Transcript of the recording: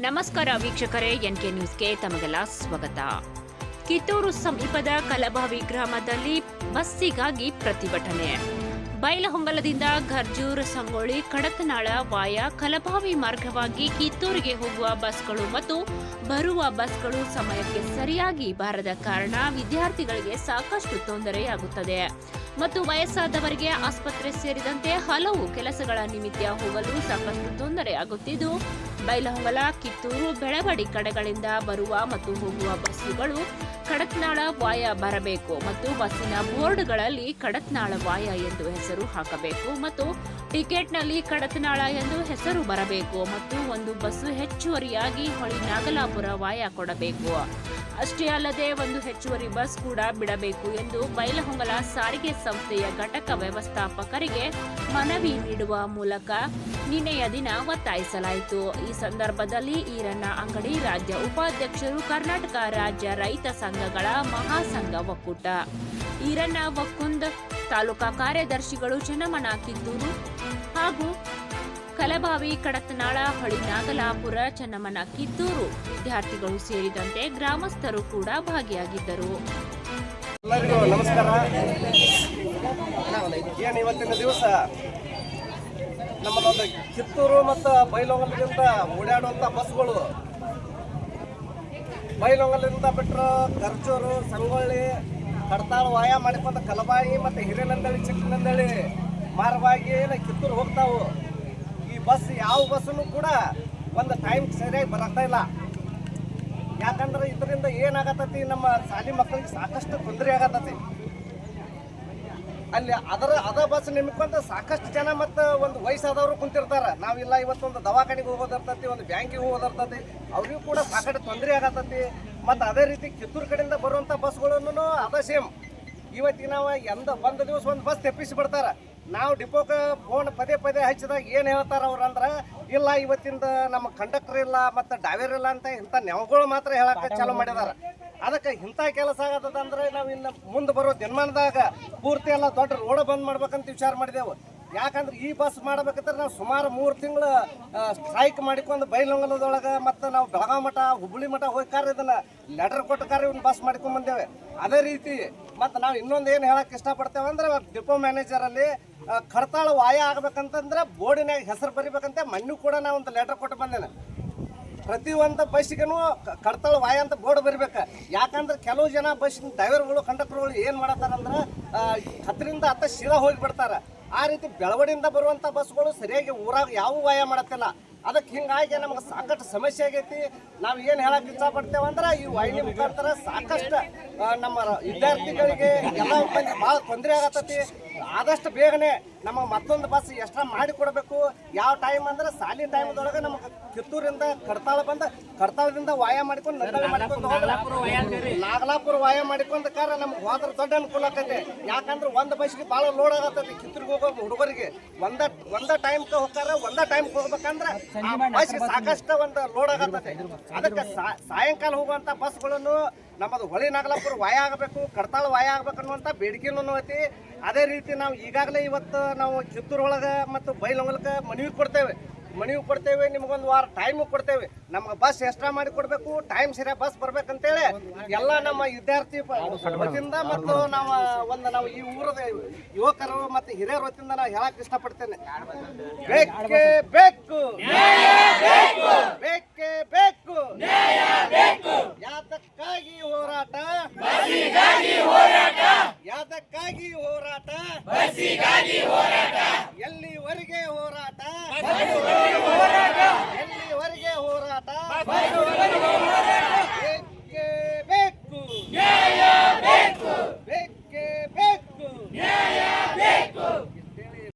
ನಮಸ್ಕಾರ ವೀಕ್ಷಕರೇ, ಎನ್ಕೆ ನ್ಯೂಸ್ಗೆ ತಮಗೆಲ್ಲ ಸ್ವಾಗತ. ಕಿತ್ತೂರು ಸಮೀಪದ ಕಲಬಾವಿ ಗ್ರಾಮದಲ್ಲಿ ಬಸ್ಸಿಗಾಗಿ ಪ್ರತಿಭಟನೆ. ಬೈಲಹೊಂಗಲದಿಂದ ಖರ್ಜೂರ್ ಸಂಗೊಳ್ಳಿ, ಕಡತನಾಳ ವಾಯ, ಕಲಬಾವಿ ಮಾರ್ಗವಾಗಿ ಕಿತ್ತೂರಿಗೆ ಹೋಗುವ ಬಸ್ಗಳು ಮತ್ತು ಬರುವ ಬಸ್ಗಳು ಸಮಯಕ್ಕೆ ಸರಿಯಾಗಿ ಬಾರದ ಕಾರಣ ವಿದ್ಯಾರ್ಥಿಗಳಿಗೆ ಸಾಕಷ್ಟು ತೊಂದರೆಯಾಗುತ್ತದೆ. ಮತ್ತು ವಯಸ್ಸಾದವರಿಗೆ ಆಸ್ಪತ್ರೆ ಸೇರಿದಂತೆ ಹಲವು ಕೆಲಸಗಳ ನಿಮಿತ್ತ ಹೋಗಲು ಸಾಕಷ್ಟು ತೊಂದರೆ ಆಗುತ್ತಿದ್ದು ಬೈಲಹೊಂಗಲ ಕಿತ್ತೂರು, ಬೆಳವಡಿ ಕಡೆಗಳಿಂದ ಬರುವ ಮತ್ತು ಹೋಗುವ ಬಸ್ಸುಗಳು ಕಡತ್ನಾಳ ವಾಯ ಬರಬೇಕು ಮತ್ತು ಬಸ್ಸಿನ ಬೋರ್ಡ್ಗಳಲ್ಲಿ ಕಡತ್ನಾಳ ವಾಯ ಎಂದು ಹೆಸರು ಹಾಕಬೇಕು ಮತ್ತು ಟಿಕೆಟ್ನಲ್ಲಿ ಕಡತನಾಳ ಎಂದು ಹೆಸರು ಬರಬೇಕು ಮತ್ತು ಒಂದು ಬಸ್ಸು ಹೆಚ್ಚುವರಿಯಾಗಿ ಹೊಳಿ ನಾಗಲಾಪುರ ವಾಯ ಕೊಡಬೇಕು. ಅಷ್ಟೇ ಅಲ್ಲದೆ ಒಂದು ಹೆಚ್ಚುವರಿ ಬಸ್ ಕೂಡ ಬಿಡಬೇಕು ಎಂದು ಬೈಲಹೊಂಗಲ ಸಾರಿಗೆ ಸಂಸ್ಥೆಯ ಘಟಕ ವ್ಯವಸ್ಥಾಪಕರಿಗೆ ಮನವಿ ನೀಡುವ ಮೂಲಕ ನಿನ್ನೆಯ ದಿನ ಒತ್ತಾಯಿಸಲಾಯಿತು. ಈ ಸಂದರ್ಭದಲ್ಲಿ ಈರಣ್ಣ ಅಂಗಡಿ ರಾಜ್ಯ ಉಪಾಧ್ಯಕ್ಷರು ಕರ್ನಾಟಕ ರಾಜ್ಯ ರೈತ ಸಂಘಗಳ ಮಹಾಸಂಘ ಒಕ್ಕೂಟ. ಈರಣ್ಣ ಒಕ್ಕುಂದ್ ತಾಲೂಕಾ ಕಾರ್ಯದರ್ಶಿಗಳು ಚೆನ್ನಮಣ ಕಿತ್ತೂರು ಹಾಗೂ ಕಲಬಾವಿ ಕಡತನಾಳ, ಹೊಳಿ ನಾಗಲಾಪುರ, ಚನ್ನಮನ, ಕಿತ್ತೂರು ವಿದ್ಯಾರ್ಥಿಗಳು ಸೇರಿದಂತೆ ಗ್ರಾಮಸ್ಥರು ಕೂಡ ಭಾಗಿಯಾಗಿದ್ದರು. ಎಲ್ಲರಿಗೂ ನಮಸ್ಕಾರ. ಏನು ಇವತ್ತಿನ ದಿವಸ? ನಮ್ಮದೊಂದು ಕಿತ್ತೂರು ಮತ್ತು ಬೈಲೊಂಗಲದಿಂದ ಓಡಾಡುವಂಥ ಬಸ್ಗಳು. ಬೈಲೊಂಗಲದಿಂದ ಬಿಟ್ಟರು ಖರ್ಚೂರು ಸಂಗೊಳ್ಳಿ, ಕಡತಾಳು ವಾಯ ಮಾಡಿಕೊಂಡು ಕಲಬಾಯಿ ಮತ್ತು ಹಿರೇನಂದಳಿ ಚಿಕ್ಕನಂದಳಿ ಮಾರವಾಗಿ ಕಿತ್ತೂರು ಹೋಗ್ತಾವು ಬಸ್ ಯಾವ ಬಸ್ಸನ್ನು ಕೂಡ ಒಂದು ಟೈಮ್ ಸರಿಯಾಗಿ ಬರತ್ತಾ ಇಲ್ಲ. ಯಾಕಂದ್ರೆ ಇದರಿಂದ ಏನಾಗತ್ತತಿ, ನಮ್ಮ ಶಾಲಿ ಮಕ್ಕಳಿಗೆ ಸಾಕಷ್ಟು ತೊಂದರೆ ಆಗತ್ತತಿ. ಅಲ್ಲಿ ಅದರ, ಅದ ಬಸ್ ನಿಮ್ಕೊಂತ ಸಾಕಷ್ಟು ಜನ ಮತ್ತು ಒಂದು ವಯಸ್ಸಾದವರು ಕುಂತಿರ್ತಾರೆ. ನಾವಿಲ್ಲ ಇವತ್ತೊಂದು ದವಾಖಾನೆಗೆ ಹೋಗೋದಿರ್ತತಿ, ಒಂದು ಬ್ಯಾಂಕಿಗೆ ಹೋಗೋದಿರ್ತತಿ, ಅವ್ರಿಗೂ ಕೂಡ ಸಾಕಷ್ಟು ತೊಂದರೆ ಆಗತ್ತತಿ. ಮತ್ತು ಅದೇ ರೀತಿ ಕಿತ್ತೂರು ಕಡೆಯಿಂದ ಬರುವಂಥ ಬಸ್ಗಳನ್ನು ಅದ ಸೇಮ್ ಇವತ್ತಿಗೆ ನಾವು ಎಂದ, ಒಂದು ದಿವಸ ಒಂದು ಬಸ್ ತೆಪ್ಪಿಸಿ ಬಿಡ್ತಾರ. ನಾವು ಡಿಪೋಗೆ ಫೋನ್ ಪದೇ ಪದೇ ಹಚ್ಚಿದಾಗ ಏನು ಹೇಳ್ತಾರೆ ಅವ್ರು ಅಂದ್ರೆ ಇಲ್ಲ ಇವತ್ತಿಂದ ನಮ್ಮ ಕಂಡಕ್ಟರ್ ಇಲ್ಲ ಮತ್ತು ಡ್ರೈವರ್ ಇಲ್ಲ ಅಂತ ಇಂಥ ನೆವಗಳು ಮಾತ್ರ ಹೇಳಕ್ಕೆ ಚಾಲು ಮಾಡಿದಾರ. ಅದಕ್ಕೆ ಇಂಥ ಕೆಲಸ ಆಗತ್ತದಂದ್ರೆ ನಾವು ಇನ್ನು ಮುಂದೆ ಬರೋ ದಿನಮಾನದಾಗ ಪೂರ್ತಿ ಎಲ್ಲ ದೊಡ್ಡ ರೋಡ ಬಂದ್ ಮಾಡ್ಬೇಕಂತ ವಿಚಾರ ಮಾಡಿದೆವು. ಯಾಕಂದ್ರೆ ಈ ಬಸ್ ಮಾಡ್ಬೇಕಂದ್ರೆ ನಾವು ಸುಮಾರು ಮೂರು ತಿಂಗಳು ಸ್ಟ್ರೈಕ್ ಮಾಡಿಕೊಂಡು ಬೈಲೊಂಗಲದೊಳಗೆ ಮತ್ತು ನಾವು ಬೆಳಗಾವಿ ಮಠ ಹುಬ್ಬಳ್ಳಿ ಮಠ ಹೋಗ್ಕಾರ ಇದನ್ನ ಲೆಟರ್ ಕೊಟ್ಟಕಾರ ಇವ್ನ ಬಸ್ ಮಾಡ್ಕೊಂಡ್ ಬಂದೇವೆ. ಅದೇ ರೀತಿ ಮತ್ತು ನಾವು ಇನ್ನೊಂದು ಏನು ಹೇಳಕ್ಕೆ ಇಷ್ಟಪಡ್ತೇವೆ ಅಂದ್ರೆ ಡಿಪೋ ಮ್ಯಾನೇಜರಲ್ಲಿ ಕಡತಾಳ ವಾಯ ಆಗ್ಬೇಕಂತಂದ್ರೆ ಬೋರ್ಡಿನಾಗ ಹೆಸರು ಬರಿಬೇಕಂತ. ಮಣ್ಣು ಕೂಡ ನಾವು ಒಂದು ಲೆಟರ್ ಕೊಟ್ಟು ಬಂದೇನೆ ಪ್ರತಿಯೊಂದು ಬಸ್ಸಿಗೂ ಕಡ್ತಾಳ ವಾಯ ಅಂತ ಬೋರ್ಡ್ ಬರಿಬೇಕು. ಯಾಕಂದ್ರೆ ಕೆಲವು ಜನ ಬಸ್ಸಿನ ಡ್ರೈವರ್ಗಳು, ಕಂಡಕ್ಟರ್ಗಳು ಏನು ಮಾಡತ್ತಾರಂದ್ರೆ ಹತ್ತರಿಂದ ಹತ್ತ ಶಿರಾ ಹೋಗಿ ಬಿಡ್ತಾರ ಆ ರೀತಿ ಬೆಳವಡಿಯಿಂದ ಬರುವಂಥ ಬಸ್ಗಳು ಸರಿಯಾಗಿ ಊರಾಗ ಯಾವ ವಾಯ ಮಾಡತ್ತಿಲ್ಲ. ಅದಕ್ಕೆ ಹಿಂಗಾಗಿ ನಮಗೆ ಸಾಕಷ್ಟು ಸಮಸ್ಯೆ ಆಗೈತಿ. ನಾವು ಏನು ಹೇಳಕ್ಕೆ ಇಷ್ಟಪಡ್ತೇವೆ ಅಂದ್ರೆ ಈ ವಾಹಿನಿ ಮುಖಾಂತರ ಸಾಕಷ್ಟು ನಮ್ಮ ವಿದ್ಯಾರ್ಥಿಗಳಿಗೆ ಎಲ್ಲ ಮಂದಿ ಭಾಳ ತೊಂದರೆ ಆಗತ್ತತಿ. ಆದಷ್ಟು ಬೇಗನೆ ನಮಗೆ ಮತ್ತೊಂದು ಬಸ್ ಎಕ್ಸ್ಟ್ರಾ ಮಾಡಿ ಕೊಡಬೇಕು. ಯಾವ ಟೈಮ್ ಅಂದ್ರೆ ಸಾಲಿ ಟೈಮ್ದೊಳಗೆ ನಮಗೆ ಕಿತ್ತೂರಿಂದ ಕಡ್ತಾಳ ಬಂದ ಕಡ್ತಾಳದಿಂದ ವಾಯ ಮಾಡ್ಕೊಂಡು ನಂದಳಿ ಮಾಡ್ಕೊಂಡು ನಾಗಲಾಪುರ ವಾಯ ಮಾಡಿಕೊಂಡ ಕಾರ ನಮ್ಗೆ ಹೋದ್ರೆ ದೊಡ್ಡ ಅನುಕೂಲ ಆಕೈತೆ ಯಾಕಂದ್ರೆ ಒಂದು ಬಸ್ಗೆ ಭಾಳ ಲೋಡ್ ಆಗತ್ತೈತಿ ಕಿತ್ತೂರಿಗೆ ಹೋಗೋ ಹುಡುಗರಿಗೆ. ಒಂದ ಒಂದ ಟೈಮ್ ಹೋಗ್ತಾರ ಒಂದ ಟೈಮ್ ಹೋಗ್ಬೇಕಂದ್ರೆ ಆ ಬಸ್ಗೆ ಸಾಕಷ್ಟು ಒಂದು ಲೋಡ್ ಆಗತ್ತೆ. ಅದಕ್ಕೆ ಸಾಯಂಕಾಲ ಹೋಗುವಂತ ಬಸ್ಗಳನ್ನು ನಮ್ಮದು ಹೊಳಿ ನಾಗಲಾಪುರ ವಾಯ ಆಗಬೇಕು ಕಡತಾಳ ವಾಯ ಆಗ್ಬೇಕು ಅನ್ನುವಂಥ ಬೇಡಿಕೆನೂ ಐತಿ. ಅದೇ ರೀತಿ ನಾವು ಈಗಾಗಲೇ ಇವತ್ತು ನಾವು ಚಿತ್ತೂರೊಳಗೆ ಒಳಗೆ ಮತ್ತು ಬೈಲೊಂಗಲಕ್ಕೆ ಮನವಿ ಕೊಡ್ತೇವೆ. ಮನವಿ ಕೊಡ್ತೇವೆ, ನಿಮ್ಗೊಂದು ವಾರ ಟೈಮ್ ಕೊಡ್ತೇವೆ. ನಮ್ಗೆ ಬಸ್ ಎಕ್ಸ್ಟ್ರಾ ಮಾಡಿ ಕೊಡಬೇಕು ಟೈಮ್ ಸರಿಯಾಗಿ ಬಸ್ ಬರ್ಬೇಕಂತೇಳಿ ಎಲ್ಲ ನಮ್ಮ ವಿದ್ಯಾರ್ಥಿ ವತಿಯಿಂದ ಮತ್ತು ನಾವು ಒಂದು ನಾವು ಈ ಊರದ ಯುವಕರು ಮತ್ತು ಹಿರಿಯರ ವತಿಯಿಂದ ನಾವು ಹೇಳಕ್ ಇಷ್ಟಪಡ್ತೇನೆ. ಬೇಕೇ ಬೇಕು. ಬೇಕೇ ಬೇಕು. ಯಾತಕ್ಕಾಗಿ ಹೋರಾಟ? ಯಾತಕ್ಕಾಗಿ ಹೋರಾಟ ಹೋರಾಟ? ಎಲ್ಲಿವರೆಗೆ ಹೋರಾಟ.